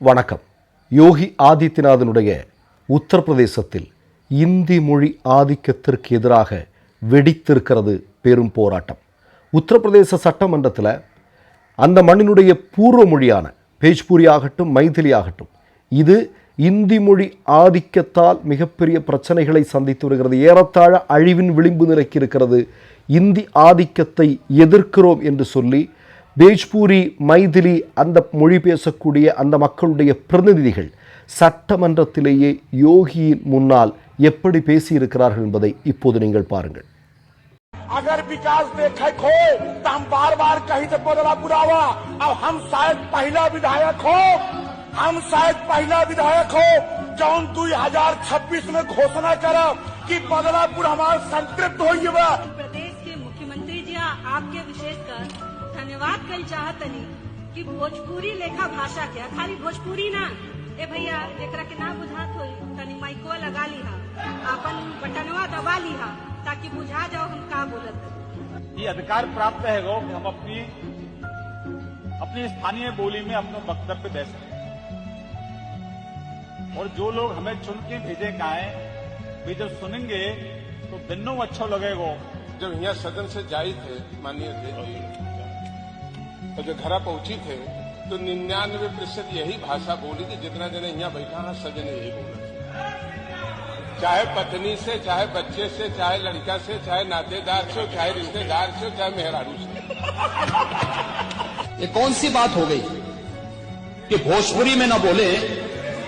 வணக்கம். யோகி ஆதித்யநாதனுடைய உத்தரப்பிரதேசத்தில் இந்தி மொழி ஆதிக்கத்திற்கு எதிராக வெடித்திருக்கிறது பெரும் போராட்டம். உத்தரப்பிரதேச சட்டமன்றத்தில் அந்த மண்ணினுடைய பூர்வ மொழியான பேஜ்பூரி ஆகட்டும் மைதிலி ஆகட்டும் இது இந்தி மொழி ஆதிக்கத்தால் மிகப்பெரிய பிரச்சனைகளை சந்தித்து வருகிறது. ஏறத்தாழ அழிவின் விளிம்பு நிலைக்கு இருக்கிறது. இந்தி ஆதிக்கத்தை எதிர்க்கிறோம் என்று சொல்லி பேஜ்பூரி மைதிலி அந்த மொழி பேசக்கூடிய அந்த மக்களுடைய பிரதிநிதிகள் சட்டமன்றத்திலேயே யோகியின் முன்னால் எப்படி பேசியிருக்கிறார்கள் என்பதை இப்போது நீங்கள் பாருங்கள் अगर विकास देखे खो तो हम बार बार कहीं से बदला बुरावा अब हम शायद पहला विधायक हो हम शायद पहला विधायक हो जौन दो हजार छब्बीस में घोषणा करब कि बदलापुर हमार संतृप्त हो प्रदेश के मुख्यमंत्री जी आपके धन्यवाद कल चाहतनी कि भोजपुरी लेखा भाषा के खाली भोजपुरी ना? ए भैया एकरा के ना बुझात होई तनी माइकवा लगा लीहा अपन बटनवा दबा लीहा ताकि बुझा जाओ हम का बोलत ये अधिकार प्राप्त है वो कि हम अपनी अपनी स्थानीय बोली में अपना वक्तव्य दे सकें। और जो लोग हमें चुन के भेजे गाए वे जब सुनेंगे तो दिनों अच्छा लगेगा। जब यहाँ सदन से जाए थे माननीय जी तो जब घर पहुँची थे तो निन्यानवे प्रतिशत यही भाषा बोली कि जितना जने यहाँ बैठा है सब जने यही बोला चाहे पत्नी से चाहे बच्चे से चाहे लड़का से चाहे नातेदार से चाहे रिश्तेदार से चाहे मेहरारू से। ये कौन सी बात हो गई? कि भोजपुरी में न बोले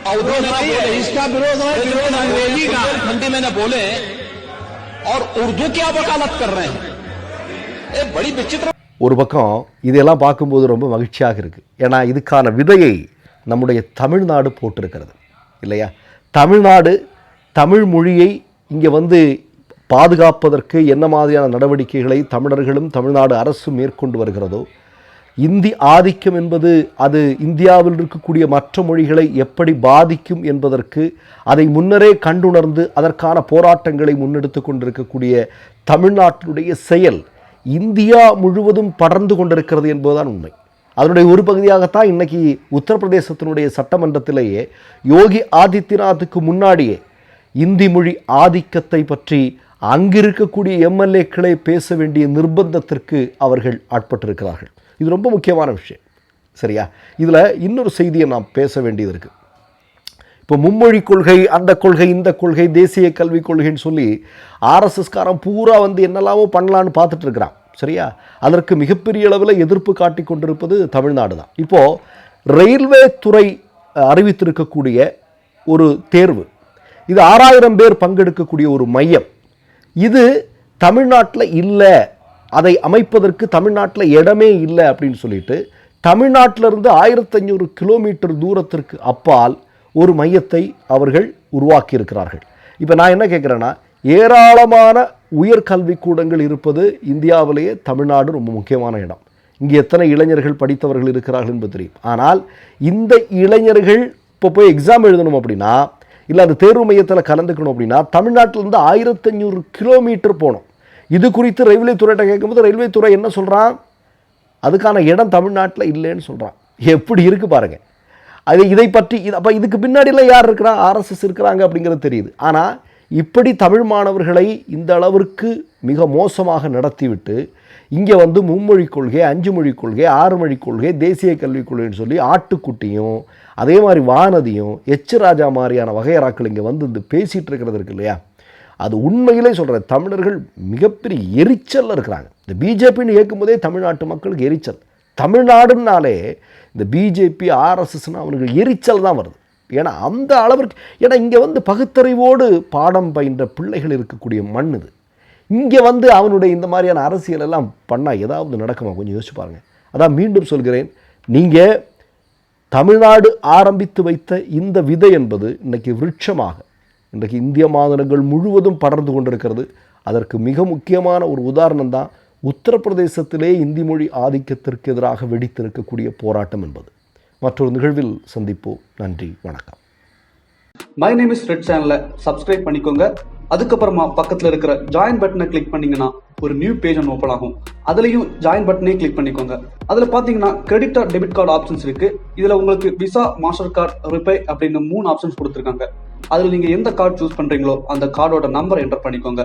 अवधि में बोले इसका विरोध है विरोध अंग्रेज़ी का खंडी में न बोले और उर्दू क्या वकालत कर रहे हैं। ये बड़ी विचित्र ஒரு பக்கம் இதெல்லாம் பார்க்கும்போது ரொம்ப மகிழ்ச்சியாக இருக்குது ஏன்னா இதுக்கான விதையை நம்முடைய தமிழ்நாடு போட்டிருக்கிறது இல்லையா? தமிழ்நாடு தமிழ் மொழியை இங்கே வந்து பாதுகாப்பதற்கு என்ன மாதிரியான நடவடிக்கைகளை தமிழர்களும் தமிழ்நாடு அரசு மேற்கொண்டு வருகிறதோ இந்தி ஆதிக்கம் என்பது அது இந்தியாவில் இருக்கக்கூடிய மற்ற மொழிகளை எப்படி பாதிக்கும் என்பதற்கு அதை முன்னரே கண்டுணர்ந்து அதற்கான போராட்டங்களை முன்னெடுத்து கொண்டிருக்கக்கூடிய தமிழ்நாட்டினுடைய செயல் இந்தியா முழுவதும் படர்ந்து கொண்டிருக்கிறது என்பதுதான் உண்மை. அதனுடைய ஒரு பகுதியாகத்தான் இன்னைக்கு உத்தரப்பிரதேசத்தினுடைய சட்டமன்றத்திலேயே யோகி ஆதித்யநாத்துக்கு முன்னாடியே இந்தி மொழி ஆதிக்கத்தை பற்றி அங்கிருக்கக்கூடிய எம்எல்ஏக்களே பேச வேண்டிய நிர்பந்தத்திற்கு அவர்கள் ஆட்பட்டிருக்கிறார்கள். இது ரொம்ப முக்கியமான விஷயம். சரியா? இதில் இன்னொரு செய்தியை நாம் பேச வேண்டியது இருக்குது இப்போ மும்மொழி கொள்கை அந்த கொள்கை இந்த கொள்கை தேசிய கல்விக் கொள்கைன்னு சொல்லி ஆர்எஸ்எஸ்காரன் பூரா வந்து என்னெல்லாமோ பண்ணலான்னு பார்த்துட்டு இருக்கிறான் சரியா? அதற்கு மிகப்பெரிய அளவில் எதிர்ப்பு காட்டி கொண்டிருப்பது தமிழ்நாடு தான். இப்போது ரயில்வே துறை அறிவித்திருக்கக்கூடிய ஒரு தேர்வு இது ஆறாயிரம் பேர் பங்கெடுக்கக்கூடிய ஒரு மையம். இது தமிழ்நாட்டில் இல்லை அதை அமைப்பதற்கு தமிழ்நாட்டில் இடமே இல்லை அப்படின்னு சொல்லிட்டு தமிழ்நாட்டிலிருந்து ஆயிரத்தஞ்சூறு கிலோமீட்டர் தூரத்திற்கு அப்பால் ஒரு மையத்தை அவர்கள் உருவாக்கியிருக்கிறார்கள். இப்போ நான் என்ன கேட்குறேன்னா ஏராளமான உயர்கல்விக்கூடங்கள் இருப்பது இந்தியாவிலேயே தமிழ்நாடு ரொம்ப முக்கியமான இடம். இங்கே எத்தனை இளைஞர்கள் படித்தவர்கள் இருக்கிறார்கள் என்பது தெரியும். ஆனால் இந்த இளைஞர்கள் இப்போ போய் எக்ஸாம் எழுதணும் அப்படின்னா இல்லை அந்த தேர்வு மையத்தில் கலந்துக்கணும் அப்படின்னா தமிழ்நாட்டிலேருந்து ஆயிரத்தஞ்சூறு கிலோமீட்டர் போகணும். இது குறித்து ரயில்வே துறையிட்ட கேட்கும்போது ரயில்வே துறை என்ன சொல்கிறான் அதுக்கான இடம் தமிழ்நாட்டில் இல்லைன்னு சொல்கிறான் எப்படி இருக்குது பாருங்கள் அது இதை பற்றி இது அப்போ இதுக்கு பின்னாடிலாம் யார் இருக்கிறா? ஆர்எஸ்எஸ் இருக்கிறாங்க அப்படிங்கிறது தெரியுது. ஆனால் இப்படி தமிழ் மாணவர்களை இந்த அளவிற்கு மிக மோசமாக நடத்திவிட்டு இங்கே வந்து மும்மொழி கொள்கை அஞ்சு மொழி கொள்கை ஆறு மொழி கொள்கை தேசிய கல்விக் கொள்கைன்னு சொல்லி ஆட்டுக்குட்டியும் அதே மாதிரி வானதியும் எச் ராஜா மாதிரியான வகையறாக்கள் இங்கே வந்து இந்த பேசிகிட்டு இருக்கிறது இருக்கு இல்லையா? அது உண்மையிலே சொல்கிறேன் தமிழர்கள் மிகப்பெரிய எரிச்சலில் இருக்கிறாங்க. இந்த பிஜேபின்னு கேட்கும்போதே தமிழ்நாட்டு மக்களுக்கு எரிச்சல். தமிழ்நாடுனாலே இந்த பிஜேபி ஆர்எஸ்எஸ்னு அவனுக்கு எரிச்சல் தான் வருது. ஏன்னா அந்த அளவிற்கு ஏன்னா இங்கே வந்து பகுத்தறிவோடு பாடம் பயின்ற பிள்ளைகள் இருக்கக்கூடிய மண் இது. இங்கே வந்து அவனுடைய இந்த மாதிரியான அரசியல் எல்லாம் பண்ணால் ஏதாவது நடக்குமா? கொஞ்சம் யோசிச்சு பாருங்கள் அதான் மீண்டும் சொல்கிறேன். நீங்கள் தமிழ்நாடு ஆரம்பித்து வைத்த இந்த விதை என்பது இன்றைக்கி விருட்சமாக இன்றைக்கு இந்திய மாநிலங்கள் முழுவதும் படர்ந்து கொண்டிருக்கிறது. அதற்கு மிக முக்கியமான ஒரு உதாரணம் தான் உத்தரப்பிரதேசத்திலே இந்தி மொழி ஆதிக்கத்திற்கு எதிராக வெடித்திருக்கக்கூடிய போராட்டம் என்பது. மற்றொரு நிகழ்வில் சந்திப்போம். நன்றி வணக்கம். மை நேம் இஸ் ரெட் சேனலை சப்ஸ்கிரைப் பண்ணிக்கோங்க. அதுக்கப்புறமா பக்கத்தில் இருக்கிற ஜாயின் பட்டனை கிளிக் பண்ணீங்கன்னா ஒரு நியூ பேஜ் ஒன்று ஓப்பன் ஆகும். அதுலேயும் ஜாயின் பட்டனே கிளிக் பண்ணிக்கோங்க. அதில் பார்த்தீங்கன்னா credit or debit card options இருக்கு. இதில் உங்களுக்கு விசா மாஸ்டர் கார்டு ரிப்பே அப்படின்னு மூணு ஆப்ஷன்ஸ் கொடுத்துருக்காங்க. அதில் நீங்கள் எந்த கார்டு சூஸ் பண்ணுறீங்களோ அந்த கார்டோட நம்பர் என்டர் பண்ணிக்கோங்க.